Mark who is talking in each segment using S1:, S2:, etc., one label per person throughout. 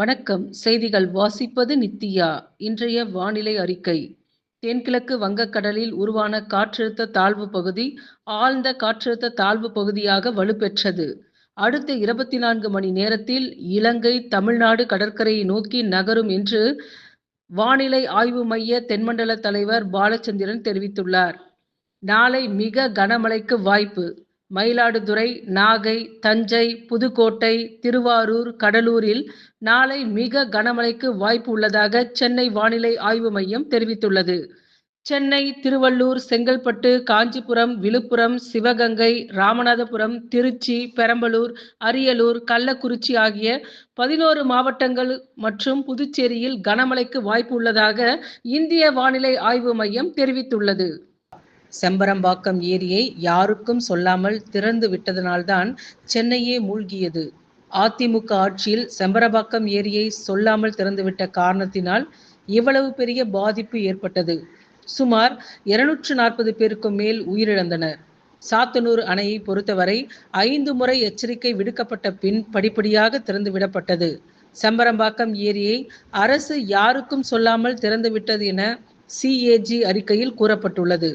S1: வணக்கம் செய்திகள் வாசிப்பது நித்தியா இன்றைய வானிலை அறிக்கை தென்கிழக்கு வங்கக்கடலில் உருவான காற்றழுத்த தாழ்வு பகுதி ஆழ்ந்த காற்றழுத்த தாழ்வு பகுதியாக வலுப்பெற்றது அடுத்த இருபத்தி நான்கு மணி நேரத்தில் இலங்கை தமிழ்நாடு கடற்கரையை நோக்கி நகரும் என்று வானிலை ஆய்வு மைய தென்மண்டல தலைவர் பாலச்சந்திரன் தெரிவித்துள்ளார் நாளை மிக கனமழைக்கு வாய்ப்பு மயிலாடுதுறை நாகை தஞ்சை புதுக்கோட்டை திருவாரூர் கடலூரில் நாளை மிக கனமழைக்கு வாய்ப்பு உள்ளதாக சென்னை வானிலை ஆய்வு மையம் தெரிவித்துள்ளது சென்னை திருவள்ளூர் செங்கல்பட்டு காஞ்சிபுரம் விழுப்புரம் சிவகங்கை ராமநாதபுரம் திருச்சி பெரம்பலூர் அரியலூர் கள்ளக்குறிச்சி ஆகிய பதினோரு மாவட்டங்கள் மற்றும் புதுச்சேரியில் கனமழைக்கு வாய்ப்பு உள்ளதாக இந்திய வானிலை ஆய்வு மையம் தெரிவித்துள்ளது செம்பரம்பாக்கம் ஏரியை யாருக்கும் சொல்லாமல் திறந்து விட்டதனால்தான் சென்னையே மூழ்கியது அதிமுக ஆட்சியில் செம்பரம்பாக்கம் ஏரியை சொல்லாமல் திறந்துவிட்ட காரணத்தினால் இவ்வளவு பெரிய பாதிப்பு ஏற்பட்டது சுமார் இருநூற்று நாற்பது பேருக்கும் மேல் உயிரிழந்தனர் சாத்தனூர் அணையை பொறுத்தவரை ஐந்து முறை எச்சரிக்கை விடுக்கப்பட்ட பின் படிப்படியாக திறந்துவிடப்பட்டது செம்பரம்பாக்கம் ஏரியை அரசு யாருக்கும் சொல்லாமல் திறந்துவிட்டது என சிஏஜி அறிக்கையில் கூறப்பட்டுள்ளது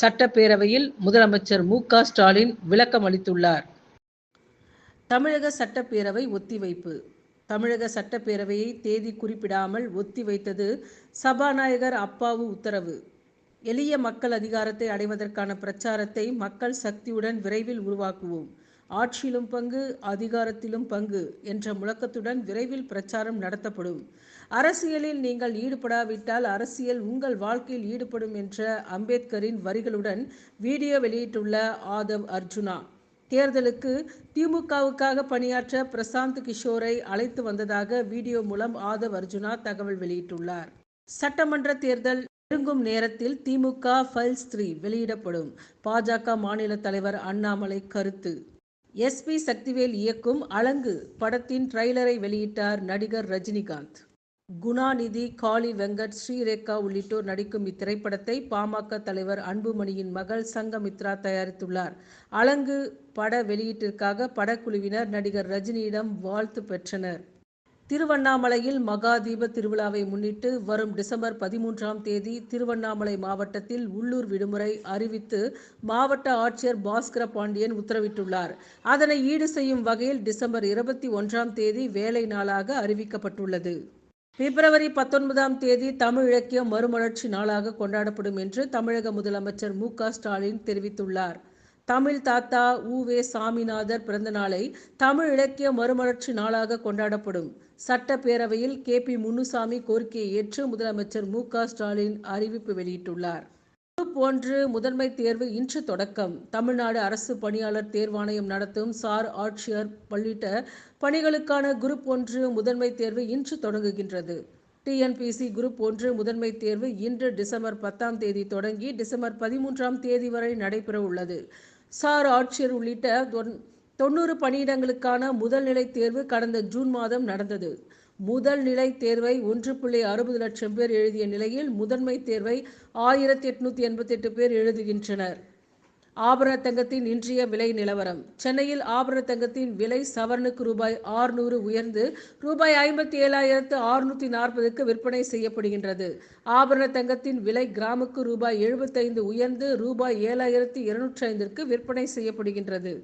S1: சட்டப்பேரவையில் முதலமைச்சர் மு ஸ்டாலின் விளக்கம் அளித்துள்ளார்
S2: தமிழக சட்டப்பேரவை ஒத்திவைப்பு தமிழக சட்டப்பேரவையை தேதி குறிப்பிடாமல் ஒத்திவைத்தது சபாநாயகர் அப்பாவு உத்தரவு எளிய மக்கள் அதிகாரத்தை அடைவதற்கான பிரச்சாரத்தை மக்கள் சக்தியுடன் விரைவில் உருவாக்குவோம் ஆட்சியிலும் பங்கு அதிகாரத்திலும் பங்கு என்ற முழக்கத்துடன் விரைவில் பிரச்சாரம் நடத்தப்படும் அரசியலில் நீங்கள் ஈடுபடாவிட்டால் அரசியல் உங்கள் வாழ்க்கையில் ஈடுபடும் என்ற அம்பேத்கரின் வரிகளுடன் வீடியோ வெளியிட்டுள்ள ஆதவ் அர்ஜுனா தேர்தலுக்கு திமுகவுக்காக பணியாற்ற பிரசாந்த் கிஷோரை அழைத்து வந்ததாக வீடியோ மூலம் ஆதவ் அர்ஜுனா தகவல் வெளியிட்டுள்ளார் சட்டமன்ற தேர்தல் நெருங்கும் நேரத்தில் திமுக ஃபைல்ஸ் த்ரீ வெளியிடப்படும் பாஜக மாநில தலைவர் அண்ணாமலை கருத்து எஸ்பி சக்திவேல் இயக்கும் அலங்கு படத்தின் ட்ரைலரை வெளியிட்டார் நடிகர் ரஜினிகாந்த் குணாநிதி காளி வெங்கட் ஸ்ரீரேகா உள்ளிட்டோர் நடிக்கும் இத்திரைப்படத்தை பாமக தலைவர் அன்புமணியின் மகள் சங்கமித்ரா தயாரித்துள்ளார் அலங்கு பட வெளியீட்டிற்காக படக்குழுவினர் நடிகர் ரஜினியிடம் வாழ்த்து பெற்றனர் திருவண்ணாமலையில் மகாதீப திருவிழாவை முன்னிட்டு வரும் டிசம்பர் பதிமூன்றாம் தேதி திருவண்ணாமலை மாவட்டத்தில் உள்ளூர் விடுமுறை அறிவித்து மாவட்ட ஆட்சியர் பாஸ்கர பாண்டியன் உத்தரவிட்டுள்ளார் அதனை ஈடு செய்யும் வகையில் டிசம்பர் இருபத்தி ஒன்றாம் தேதி வேலை நாளாக அறிவிக்கப்பட்டுள்ளது பிப்ரவரி பத்தொன்பதாம் தேதி தமிழ் இலக்கியம் மறுமலர்ச்சி நாளாக கொண்டாடப்படும் என்று தமிழக முதலமைச்சர் மு ஸ்டாலின் தெரிவித்துள்ளார் தமிழ் தாத்தா உ வே சாமிநாதர் பிறந்த நாளை தமிழ் இலக்கிய மறுமலர்ச்சி நாளாக கொண்டாடப்படும் சட்டப்பேரவையில் கே பி முனுசாமி கோரிக்கையை ஏற்று முதலமைச்சர் மு ஸ்டாலின் அறிவிப்பு வெளியிட்டுள்ளார் ஒன்று முதன்மை தேர்வு இன்று தொடக்கம் தமிழ்நாடு அரசு பணியாளர் தேர்வாணையம் நடத்தும் சார் ஆட்சியர் உள்ளிட்ட பணிகளுக்கான குரூப் ஒன்று முதன்மை தேர்வு இன்று தொடங்குகின்றது டிஎன்பிசி குரூப் ஒன்று முதன்மை தேர்வு இன்று டிசம்பர் பத்தாம் தேதி தொடங்கி டிசம்பர் பதிமூன்றாம் தேதி வரை நடைபெற உள்ளது சார் ஆட்சியர் உள்ளிட்ட தொண்ணூறு பணியிடங்களுக்கான முதல்நிலை தேர்வு கடந்த ஜூன் மாதம் நடந்தது முதல் நிலை தேர்வை ஒன்று புள்ளி அறுபது லட்சம் பேர் எழுதிய நிலையில் முதன்மை தேர்வை ஆயிரத்தி எட்நூத்தி எண்பத்தி எட்டு பேர் எழுதுகின்றனர் ஆபரண தங்கத்தின் இன்றைய விலை நிலவரம் சென்னையில் ஆபரண தங்கத்தின் விலை சவரனுக்கு ரூபாய் ஆறுநூறு உயர்ந்து ரூபாய் ஐம்பத்தி ஏழாயிரத்து ஆறுநூற்றி நாற்பதுக்கு விற்பனை செய்யப்படுகின்றது ஆபரண தங்கத்தின் விலை கிராமுக்கு ரூபாய் எழுபத்தைந்து உயர்ந்து ரூபாய் ஏழாயிரத்து இருநூற்றி ஐந்திற்கு விற்பனை செய்யப்படுகின்றது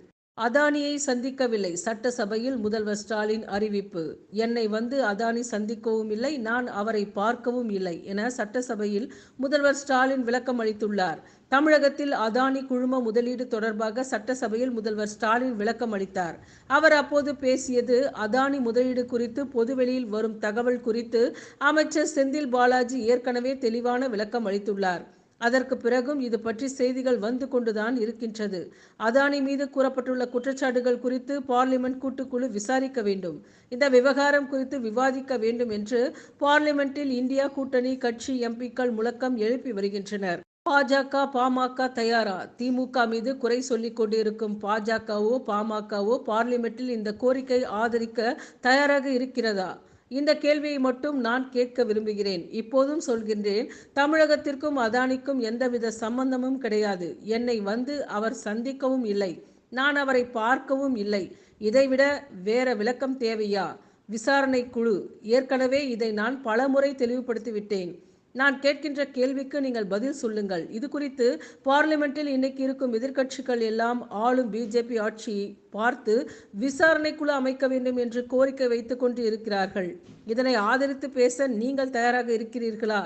S2: அதானியை சந்திக்கவில்லை சட்டசபையில் முதல்வர் ஸ்டாலின் அறிவிப்பு என்னை வந்து அதானி சந்திக்கவும் இல்லை நான் அவரை பார்க்கவும் இல்லை என சட்டசபையில் முதல்வர் ஸ்டாலின் விளக்கம் அளித்துள்ளார் தமிழகத்தில் அதானி குழும முதலீடு தொடர்பாக சட்டசபையில் முதல்வர் ஸ்டாலின் விளக்கம் அளித்தார் அவர் அப்போது பேசியது அதானி முதலீடு குறித்து பொதுவெளியில் வரும் தகவல் குறித்து அமைச்சர் செந்தில் பாலாஜி ஏற்கனவே தெளிவான விளக்கம் அளித்துள்ளார் அதற்கு பிறகும் இது பற்றி செய்திகள் வந்து கொண்டுதான் இருக்கின்றது அதானி மீது கூறப்பட்டுள்ள குற்றச்சாட்டுகள் குறித்து பார்லிமெண்ட் கூட்டுக்குழு விசாரிக்க வேண்டும் இந்த விவகாரம் குறித்து விவாதிக்க வேண்டும் என்று பார்லிமெண்டில் இந்தியா கூட்டணி கட்சி எம்பிக்கள் முழக்கம் எழுப்பி வருகின்றனர் பாஜக பாமக தயாரா திமுக மீது குறை சொல்லிக் கொண்டிருக்கும் பாஜகவோ பாமகவோ பார்லிமெண்டில் இந்த கோரிக்கை ஆதரிக்க தயாராக இருக்கிறதா இந்த கேள்வியை மட்டும் நான் கேட்க விரும்புகிறேன் இப்போதும் சொல்கின்றேன் தமிழகத்திற்கும் அதானிக்கும் எந்தவித சம்பந்தமும் கிடையாது என்னை வந்து அவர் சந்திக்கவும் இல்லை நான் அவரை பார்க்கவும் இல்லை இதைவிட வேற விளக்கம் தேவையா விசாரணை குழு ஏற்கனவே இதை நான் பலமுறை தெளிவுபடுத்திவிட்டேன் நான் கேட்கின்ற கேள்விக்கு நீங்கள் பதில் சொல்லுங்கள் இது குறித்து பார்லிமெண்ட்டில் இன்னைக்கு இருக்கும் எதிர்க்கட்சிகள் எல்லாம் ஆளும் பிஜேபி ஆட்சி பார்த்து விசாரணைக்குழு அமைக்க வேண்டும் என்று கோரிக்கை வைத்து கொண்டு இருக்கிறார்கள் இதனை ஆதரித்து பேச நீங்கள் தயாராக இருக்கிறீர்களா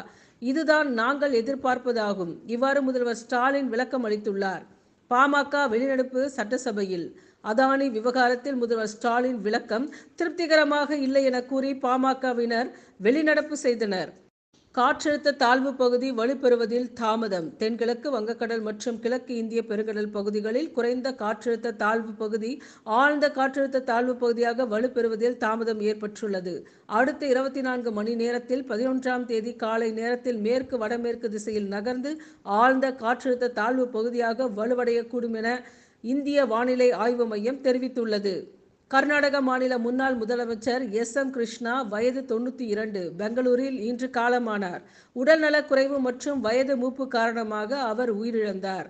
S2: இதுதான் நாங்கள் எதிர்பார்ப்பதாகும் இவ்வாறு முதல்வர் ஸ்டாலின் விளக்கம் அளித்துள்ளார் பாமக வெளிநடப்பு சட்டசபையில் அதானி விவகாரத்தில் முதல்வர் ஸ்டாலின் விளக்கம் திருப்திகரமாக இல்லை என கூறி பாமகவினர் வெளிநடப்பு செய்தனர்
S1: காற்றழுத்த தாழ்வு பகுதி வலுப்பெறுவதில் தாமதம் தென்கிழக்கு வங்கக்கடல் மற்றும் கிழக்கு இந்திய பெருங்கடல் பகுதிகளில் குறைந்த காற்றழுத்த தாழ்வு பகுதி ஆழ்ந்த காற்றழுத்த தாழ்வு பகுதியாக வலுப்பெறுவதில் தாமதம் ஏற்பட்டுள்ளது அடுத்த இருபத்தி நான்கு மணி நேரத்தில் பதினொன்றாம் தேதி காலை நேரத்தில் மேற்கு வடமேற்கு திசையில் நகர்ந்து ஆழ்ந்த காற்றழுத்த தாழ்வு பகுதியாக வலுவடையக்கூடும் என இந்திய வானிலை ஆய்வு மையம் தெரிவித்துள்ளது கர்நாடக மாநில முன்னாள் முதலமைச்சர் எஸ் எம் கிருஷ்ணா வயது தொண்ணூற்றி இரண்டு பெங்களூரில் இன்று காலமானார் குறைவு மற்றும் வயது மூப்பு காரணமாக அவர் உயிரிழந்தார்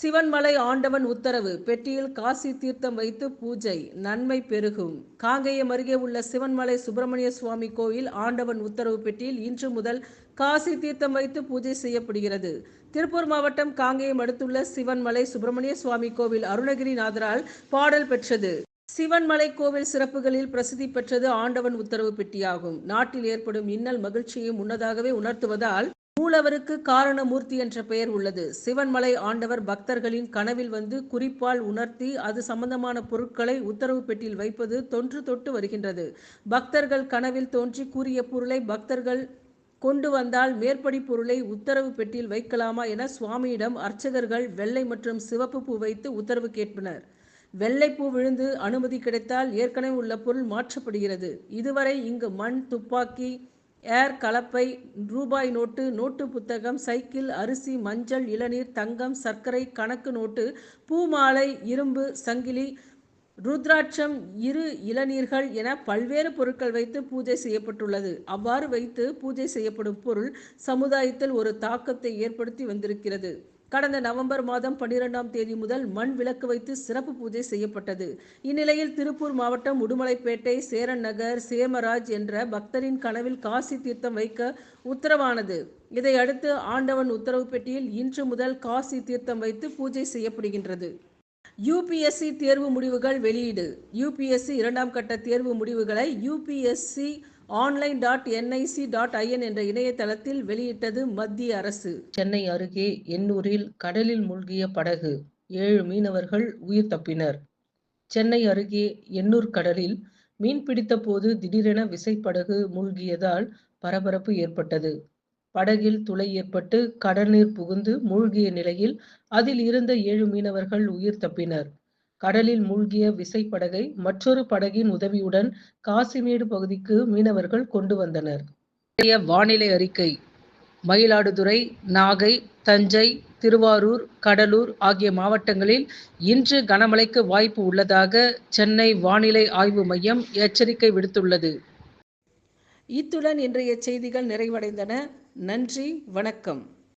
S1: சிவன்மலை ஆண்டவன் உத்தரவு பெட்டியில் காசி தீர்த்தம் வைத்து பூஜை நன்மை பெருகும் காங்கேயம் அருகே உள்ள சிவன்மலை சுப்பிரமணிய சுவாமி கோயில் ஆண்டவன் உத்தரவு பெட்டியில் இன்று முதல் காசி தீர்த்தம் வைத்து பூஜை செய்யப்படுகிறது திருப்பூர் மாவட்டம் காங்கேயம் அடுத்துள்ள சிவன்மலை சுப்பிரமணிய சுவாமி கோவில் அருணகிரிநாதரால் பாடல் பெற்றது சிவன்மலை கோவில் சிறப்புகளில் பிரசித்தி பெற்றது ஆண்டவன் உத்தரவு பெட்டியாகும் நாட்டில் ஏற்படும் இன்னல் மகிழ்ச்சியை முன்னதாகவே உணர்த்துவதால் மூலவருக்கு காரணமூர்த்தி என்ற பெயர் உள்ளது சிவன்மலை ஆண்டவர் பக்தர்களின் கனவில் வந்து குறிப்பால் உணர்த்தி அது சம்பந்தமான பொருட்களை உத்தரவு பெட்டியில் வைப்பது தொன்று தொட்டு வருகின்றது பக்தர்கள் கனவில் தோன்றி கூறிய பொருளை பக்தர்கள் கொண்டு வந்தால் மேற்படி பொருளை உத்தரவு பெட்டியில் வைக்கலாமா என சுவாமியிடம் அர்ச்சகர்கள் வெள்ளை மற்றும் சிவப்பு பூ வைத்து உத்தரவு கேட்பனர் வெள்ளைப்பூ விழுந்து அனுமதி கிடைத்தால் ஏற்கனவே உள்ள பொருள் மாற்றப்படுகிறது இதுவரை இங்கு மண் துப்பாக்கி ஏர் கலப்பை ரூபாய் நோட்டு நோட்டு புத்தகம் சைக்கிள் அரிசி மஞ்சள் இளநீர் தங்கம் சர்க்கரை கணக்கு நோட்டு பூ மாலை இரும்பு சங்கிலி ருத்ராட்சம் இரு இளநீர்கள் என பல்வேறு பொருட்கள் வைத்து பூஜை செய்யப்பட்டுள்ளது அவ்வாறு வைத்து பூஜை செய்யப்படும் பொருள் சமுதாயத்தில் ஒரு தாக்கத்தை ஏற்படுத்தி வந்திருக்கிறது கடந்த நவம்பர் மாதம் பன்னிரெண்டாம் தேதி முதல் மண் விளக்கு வைத்து சிறப்பு பூஜை செய்யப்பட்டது இந்நிலையில் திருப்பூர் மாவட்டம் உடுமலைப்பேட்டை சேரன் நகர் சேமராஜ் என்ற பக்தரின் கனவில் காசி தீர்த்தம் வைக்க உத்தரவானது இதையடுத்து ஆண்டவன் உத்தரவு பெட்டியில் இன்று முதல் காசி தீர்த்தம் வைத்து பூஜை செய்யப்படுகின்றது யூபிஎஸ்சி தேர்வு முடிவுகள் வெளியீடு யூபிஎஸ்சி இரண்டாம் கட்ட தேர்வு முடிவுகளை UPSC online dot NIC dot IN என்ற இணையதளத்தில் வெளியிட்டது மத்திய அரசு
S3: சென்னை அருகே எண்ணூரில் கடலில் மூழ்கிய படகு ஏழு மீனவர்கள் உயிர் தப்பினர் சென்னை அருகே எண்ணூர் கடலில் மீன் பிடித்த போது திடீரென விசைப்படகு மூழ்கியதால் பரபரப்பு ஏற்பட்டது படகில் துளை ஏற்பட்டு கடல் நீர் புகுந்து மூழ்கிய நிலையில் அதில் இருந்த ஏழு மீனவர்கள் உயிர் தப்பினர் கடலில் மூழ்கிய விசைப்படகை மற்றொரு படகின் உதவியுடன் காசிமேடு பகுதிக்கு மீனவர்கள் கொண்டு வந்தனர்
S1: வானிலை அறிக்கை மயிலாடுதுறை நாகை தஞ்சை திருவாரூர் கடலூர் ஆகிய மாவட்டங்களில் இன்று கனமழைக்கு வாய்ப்பு உள்ளதாக சென்னை வானிலை ஆய்வு மையம் எச்சரிக்கை விடுத்துள்ளது இத்துடன் இன்றைய செய்திகள் நிறைவடைந்தன நன்றி வணக்கம்